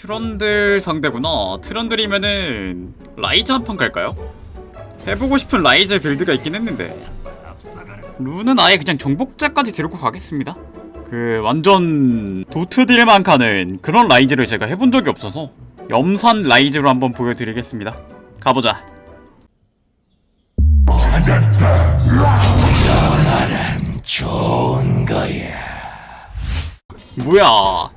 트런들 상대구나. 트런들이면은 라이즈 한 판 갈까요? 해보고 싶은 라이즈 빌드가 있긴 했는데 룬은 아예 그냥 정복자까지 들고 가겠습니다. 그 완전 도트 딜만 가는 그런 라이즈를 제가 해본 적이 없어서 염산 라이즈로 한번 보여드리겠습니다. 가보자. 좋은 거야. 뭐야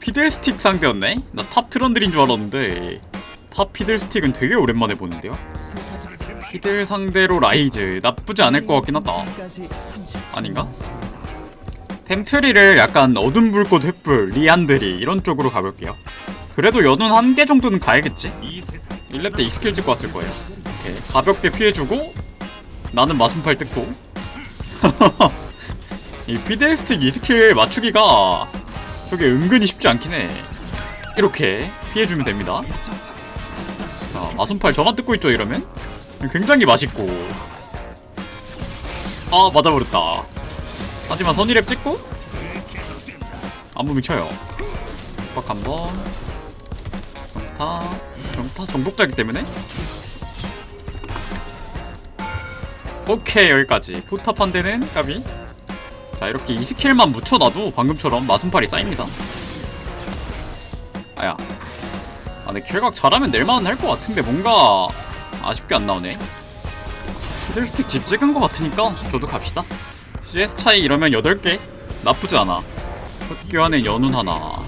피들스틱 상대였네? 나 탑 트런들인 줄 알았는데 탑 피들스틱은 되게 오랜만에 보는데요? 피들 상대로 라이즈 나쁘지 않을 것 같긴 하다 아닌가? 템트리를 약간 어둠 불꽃 횃불, 리안드리 이런 쪽으로 가볼게요 그래도 연운 한 개 정도는 가야겠지? 1렙 때 이 스킬 찍고 왔을 거예요 오케이. 가볍게 피해주고 나는 마순팔 뜯고 이 피델스틱 이 스킬 맞추기가 저게 은근히 쉽지 않긴 해. 이렇게 피해주면 됩니다. 자, 마순팔 저만 뜯고 있죠, 이러면? 굉장히 맛있고. 아, 맞아버렸다. 하지만 선이랩 찍고, 안무밍 쳐요. 빡 한 번. 정타. 정타 정복자기 때문에. 오케이, 여기까지. 포탑 한 대는 까비. 자 이렇게 이 스킬만 묻혀놔도 방금처럼 마순팔이 쌓입니다. 아야. 아 근데 킬각 잘하면 낼만은 할 것 같은데 뭔가 아쉽게 안 나오네. 피들스틱 집 찍은 것 같으니까 저도 갑시다. CS 차이 이러면 8개? 나쁘지 않아. 헛교환에 연운 하나.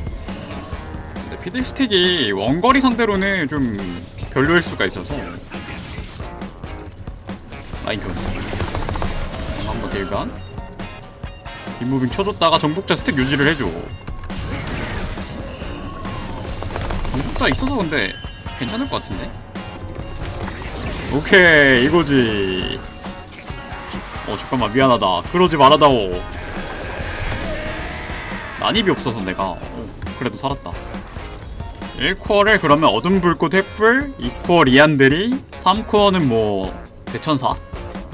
근데 피들스틱이 원거리 상대로는 좀 별로일 수가 있어서. 라인 교환 한번 딜간 뒷무빙 쳐줬다가 정복자 스택 유지를 해줘. 정복자 있어서 근데 괜찮을 것 같은데? 오케이 이거지. 어 잠깐만 미안하다. 그러지 말아다오. 난입이 없어서 내가. 어, 그래도 살았다. 1코어를 그러면 어둠 불꽃 횃불 2코어 리안드리 3코어는 뭐 대천사?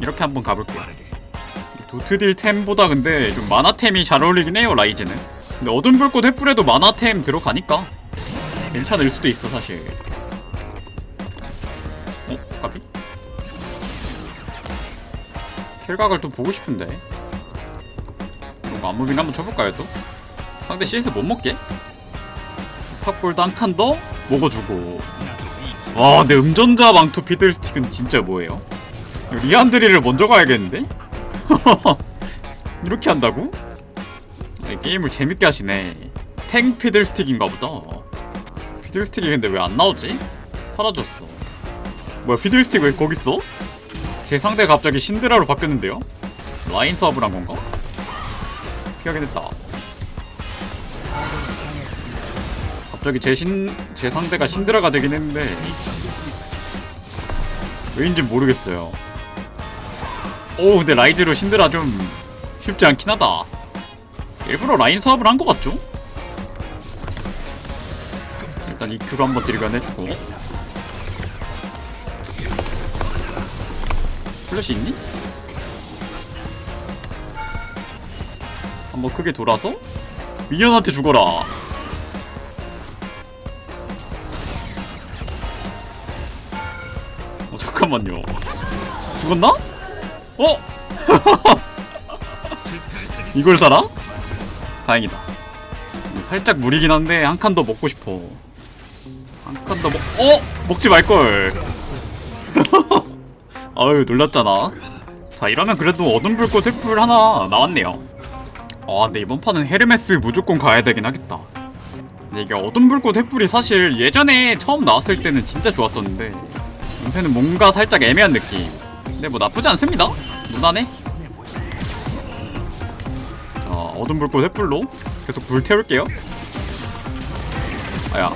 이렇게 한번 가볼게요 도트딜 템보다 근데 좀 마나템이 잘 어울리긴 해요 라이즈는 근데 어둠 불꽃 횃불에도 마나템 들어가니까 괜찮을 수도 있어 사실 어? 가비? 킬각을 또 보고 싶은데 이거 안무빙 한번 쳐볼까요 또? 상대 CS 못 먹게? 탑골드 한칸 더 먹어주고 와 근데 음전자 망토 피들스틱은 진짜 뭐예요? 리안드리를 먼저 가야겠는데? 이렇게 한다고? 네, 게임을 재밌게 하시네 탱 피들스틱인가 보다 피들스틱이 근데 왜 안 나오지? 사라졌어 뭐야 피들스틱 왜 거기 있어? 제 상대가 갑자기 신드라로 바뀌었는데요? 라인 서브를 한 건가? 피하게 됐다 갑자기 제 신, 제 상대가 신드라가 되긴 했는데 왜인지 모르겠어요 오 근데 라이즈로 신드라 좀 쉽지 않긴 하다 일부러 라인 사업을 한 것 같죠? 일단 이 큐로 한번 딜간 해주고 플래시 있니? 한번 크게 돌아서 미니언한테 죽어라 어 잠깐만요 죽었나? 어? 이걸 살아? 다행이다. 살짝 무리긴 한데 한 칸 더 먹고 싶어. 한 칸 더 먹. 어? 먹지 말 걸. 아유 놀랐잖아. 자 이러면 그래도 어둠 불꽃 횃불 하나 나왔네요. 아 근데 이번 판은 헤르메스 무조건 가야 되긴 하겠다. 근데 이게 어둠 불꽃 횃불이 사실 예전에 처음 나왔을 때는 진짜 좋았었는데 요새는 뭔가 살짝 애매한 느낌. 근데 뭐 나쁘지 않습니다. 무난해. 자, 어둠 불꽃 횃불로 계속 불 태울게요. 아야.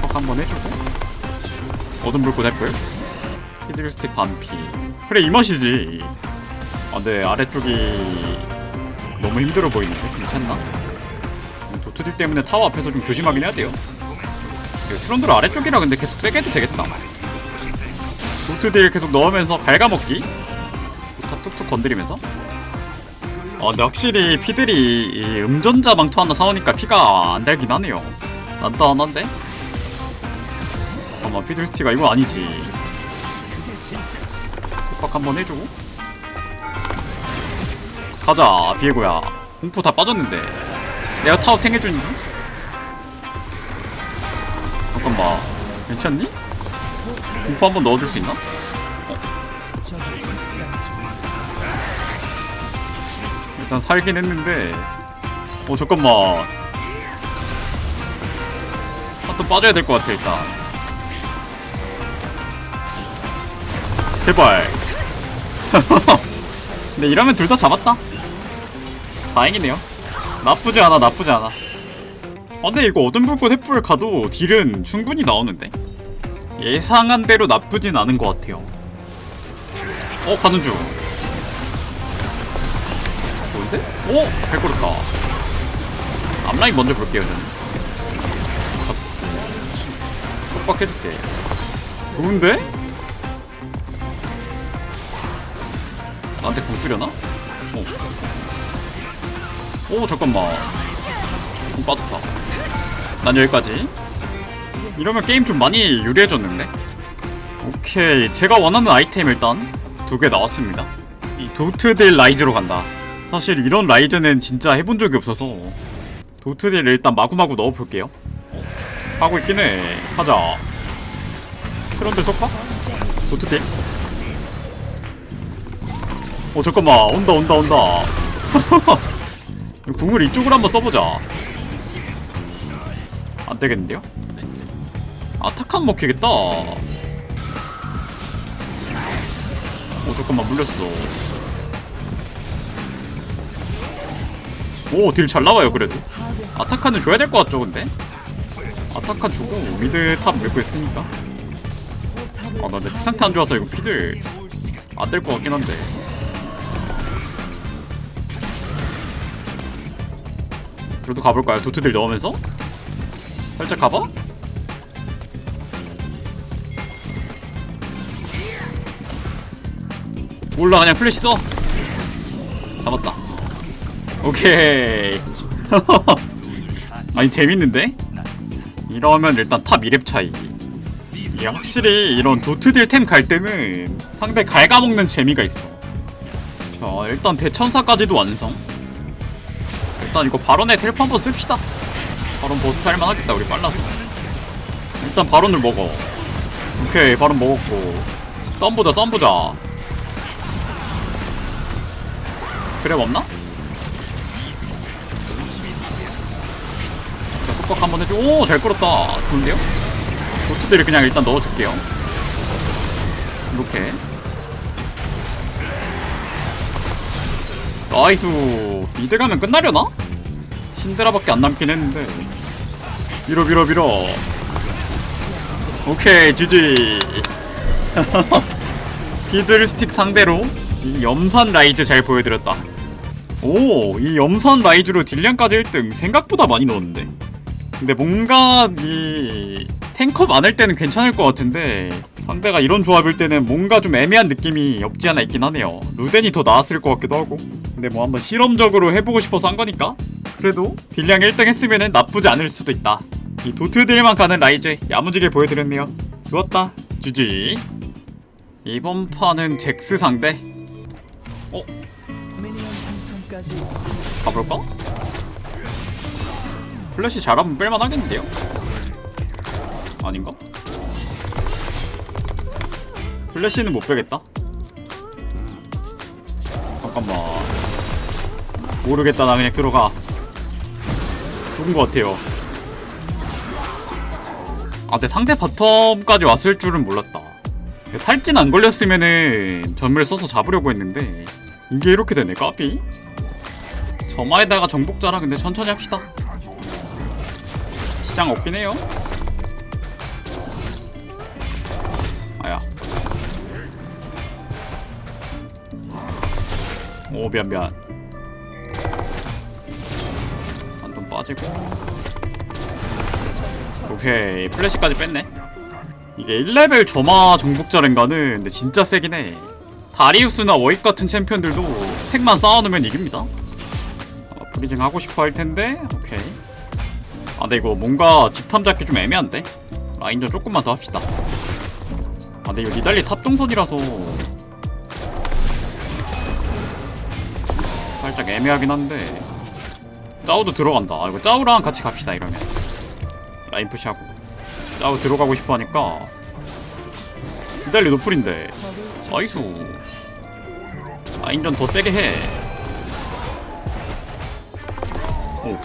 턱 한번 해주고. 어둠 불꽃 횃불. 히드를 스틱 반피. 그래, 이 맛이지. 아, 근데 아래쪽이 너무 힘들어 보이는데? 괜찮나? 도트딜 때문에 타워 앞에서 좀 조심하긴 해야 돼요. 트런들 아래쪽이라 근데 계속 세게 해도 되겠다. 도트딜 계속 넣으면서 갉아먹기? 다 툭툭 건드리면서? 어 근데 확실히 피들이 이 음전자 망토 하나 사오니까 피가 안 달긴 하네요. 난단한데? 잠깐만 피들 스티가 이거 아니지. 빡 한번 해주고. 가자 비에고야. 공포 다 빠졌는데. 내가 타워 탱해주니? 잠깐만 괜찮니? 공포 한번 넣어줄 수 있나? 어. 일단 살긴 했는데. 어 잠깐만. 아, 또 빠져야 될 것 같아 일단. 제발. 근데 이러면 둘 다 잡았다. 다행이네요. 나쁘지 않아 나쁘지 않아. 아, 근데 이거 어둠 불꽃 횃불 가도 딜은 충분히 나오는데 예상한 대로 나쁘진 않은 것 같아요 어 가는 중 좋은데? 오! 잘 끌었다 앞라인 먼저 볼게요 저는 빡빡해줄게 좋은데? 나한테 공 쓰려나? 오. 오 잠깐만 공 빠졌다 난 여기까지 이러면 게임 좀 많이 유리해졌는데? 오케이 제가 원하는 아이템 일단 두 개 나왔습니다. 이 도트딜 라이즈로 간다. 사실 이런 라이즈는 진짜 해본 적이 없어서 도트딜 일단 마구마구 넣어볼게요. 어, 하고 있긴 해. 하자. 트런들 속박? 도트딜? 어 잠깐만. 온다 온다 온다. 궁을 이쪽으로 한번 써보자. 안되겠는데요? 아타칸 먹히겠다. 오 잠깐만 물렸어. 오 딜 잘 나와요 그래도. 아타칸은 줘야 될 것 같죠 근데? 아타칸 주고 미드 탑 밀고 있으니까. 아나 피 상태 안 좋아서 이거 피들 안 될 것 같긴 한데. 그래도 가볼까요? 도트들 넣으면서? 살짝 가봐 몰라 그냥 플래시 써. 잡았다. 오케이. 아니 재밌는데? 이러면 일단 탑 2렙 차이. 이게 확실히 이런 도트딜 템 갈 때는 상대 갉아먹는 재미가 있어. 자 일단 대천사까지도 완성. 일단 이거 바론에 텔프 한번 씁시다. 바론 버스트 할만 하겠다 우리 빨라서. 일단 바론을 먹어. 오케이 바론 먹었고. 썸보자 썸보자 그래 없나? 자, 속박 한번 해줘. 오, 잘 끌었다. 좋은데요? 도트들을 그냥 일단 넣어줄게요. 이렇게. 나이스. 미드 가면 끝나려나? 신드라밖에 안 남긴 했는데. 밀어, 밀어, 밀어. 오케이, GG. 히드ル스틱 상대로 이 염산 라이즈 잘 보여드렸다. 오, 이 염산 라이즈로 딜량까지 1등 생각보다 많이 넣었는데. 근데 뭔가 이 탱커 많을 때는 괜찮을 것 같은데 상대가 이런 조합일 때는 뭔가 좀 애매한 느낌이 없지 않아 있긴 하네요. 루덴이 더 나았을 것 같기도 하고. 근데 뭐 한번 실험적으로 해보고 싶어서 한 거니까. 그래도 딜량 1등 했으면 나쁘지 않을 수도 있다. 이 도트 딜만 가는 라이즈 야무지게 보여드렸네요. 좋았다. GG. 이번 판은 잭스 상대. 어? 가볼까? 플래시 잘하면 뺄만 하겠는데요? 아닌가? 플래시는 못 빼겠다. 잠깐만. 모르겠다, 나 그냥 들어가. 죽은 것 같아요. 아, 근데 상대 바텀까지 왔을 줄은 몰랐다. 탈진 안 걸렸으면은 전멸 써서 잡으려고 했는데 이게 이렇게 되네, 까비? 점화에다가 정복자라 근데 천천히 합시다. 시장 없긴 해요. 아야. 오 미안 미안. 한 돈 빠지고. 오케이 플래시까지 뺐네. 이게 1레벨 점화 정복자랭가는 근데 진짜 세긴 해. 다리우스나 워익 같은 챔피언들도 스택만 쌓아놓으면 이깁니다. 어, 브리징 하고 싶어 할 텐데? 오케이. 아 근데 이거 뭔가 집탐 잡기 좀 애매한데? 라인전 조금만 더 합시다. 아 근데 이거 니달리 탑 동선이라서 살짝 애매하긴 한데. 짜오도 들어간다. 아 이거 짜오랑 같이 갑시다 이러면. 라인 푸시하고. 짜오 들어가고 싶어 하니까. 니달리 노플인데. 나이스 라인전 더 세게 해 오.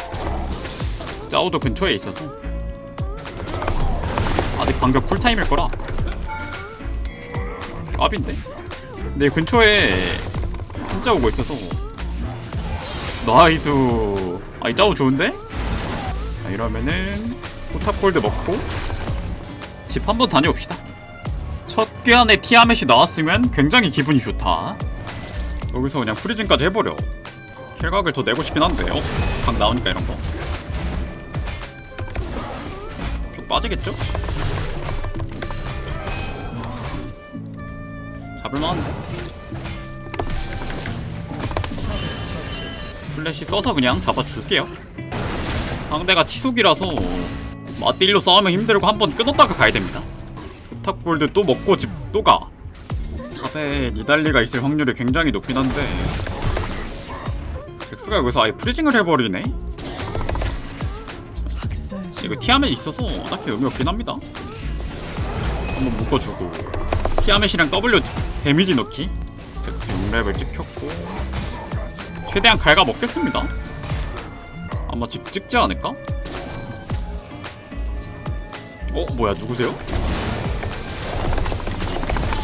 짜오도 근처에 있어서 아직 방벽 쿨타임일 거라 깝인데? 근데 근처에 진짜 오고 있어서 나이스 아이 짜오 좋은데? 자, 이러면은 포탑골드 먹고 집 한번 다녀옵시다 첫 괴한에 티아멧이 나왔으면 굉장히 기분이 좋다 여기서 그냥 프리즌까지 해버려 킬각을 더 내고 싶긴 한데 어? 각 나오니까 이런 거. 쭉 빠지겠죠? 잡을만한데? 플래시 써서 그냥 잡아줄게요. 상대가 치속이라서 맞딜로 싸우면 힘들고 한 번 끊었다가 가야 됩니다. 탑골드 또 먹고 집 또 가. 탑에 니달리가 있을 확률이 굉장히 높긴 한데 잭스가 여기서 아예 프리징을 해버리네 이거 티아멧 있어서 딱히 의미 없긴 합니다 한번 묶어주고 티아멧이랑 W 데미지 넣기 6렙을 찍혔고 최대한 갈가 먹겠습니다 아마 집 찍지 않을까? 어? 뭐야 누구세요?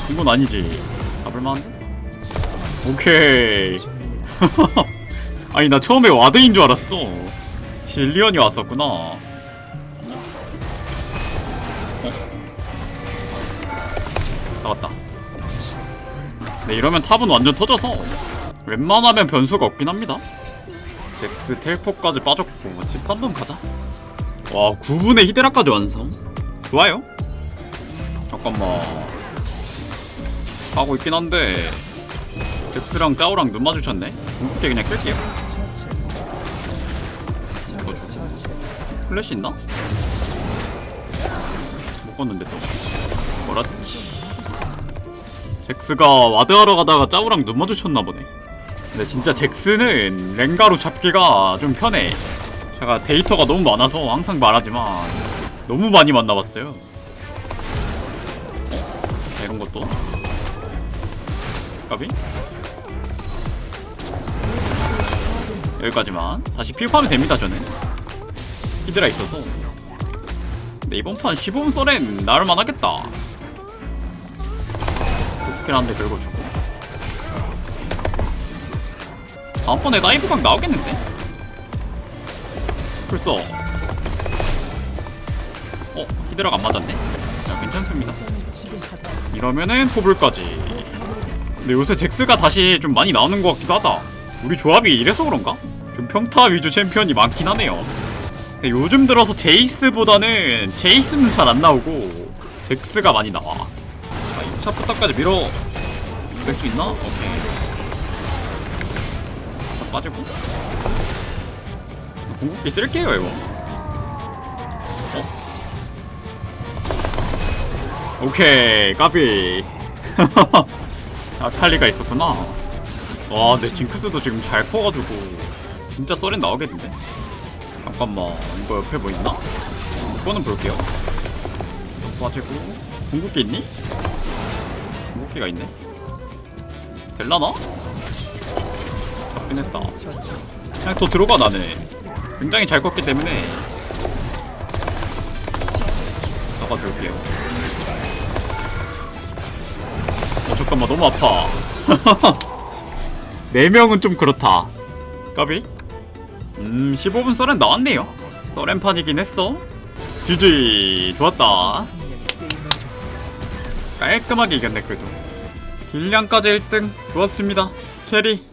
이건 아니지 잡을만한데? 오케이 아니 나 처음에 와드인 줄 알았어. 질리언이 왔었구나. 어? 나갔다. 네 이러면 탑은 완전 터져서 웬만하면 변수가 없긴 합니다. 잭스 텔포까지 빠졌고 집 한 번 가자. 와 9분의 히데라까지 완성. 좋아요. 잠깐만. 하고 있긴 한데 잭스랑 짜오랑 눈 마주쳤네. 궁극기 그냥 끌게요 플래시 있나? 못 껐는데 또. 그렇지. 잭스가 와드하러 가다가 짜오랑 눈 마주쳤나 보네. 근데 진짜 잭스는 랭가로 잡기가 좀 편해. 제가 데이터가 너무 많아서 항상 말하지만 너무 많이 만나봤어요. 어? 이런 것도? 까비? 여기까지만. 다시 피업하면 됩니다 저는 히드라 있어서 근데 이번 판 15분 썰엔 나올만 하겠다 스킬 한대 긁어주고 다음번에 다이브각 나오겠는데? 벌써 어? 히드라가 안 맞았네? 야 괜찮습니다 이러면은 포블까지 근데 요새 잭스가 다시 좀 많이 나오는 것 같기도 하다 우리 조합이 이래서 그런가? 좀 평타 위주 챔피언이 많긴 하네요 요즘 들어서 제이스보다는 제이스는 잘 안 나오고 잭스가 많이 나와 아 2차 포탑까지 밀어 낼수 있나? 오케이 자, 빠지고 궁극기 쓸게요 이거 어? 오케이 까비 아칼리가 있었구나 와 근데 징크스도 지금 잘 커가지고 진짜 썰엔 나오겠는데? 잠깐만 이거 옆에 뭐 있나? 이거는 볼게요. 또 빠지고. 궁극기 있니? 궁극기가 있네. 될라나? 잡긴 했다. 그냥 더 들어가 나네 굉장히 잘 컸기 때문에. 나가줄게요. 어 잠깐만 너무 아파. 4명은 좀 그렇다. 까비? 음 15분 썰엔 나왔네요. 썰엔판이긴 했어. GG 좋았다. 깔끔하게 이겼네 그래도. 딜량까지 1등. 좋았습니다. 캐리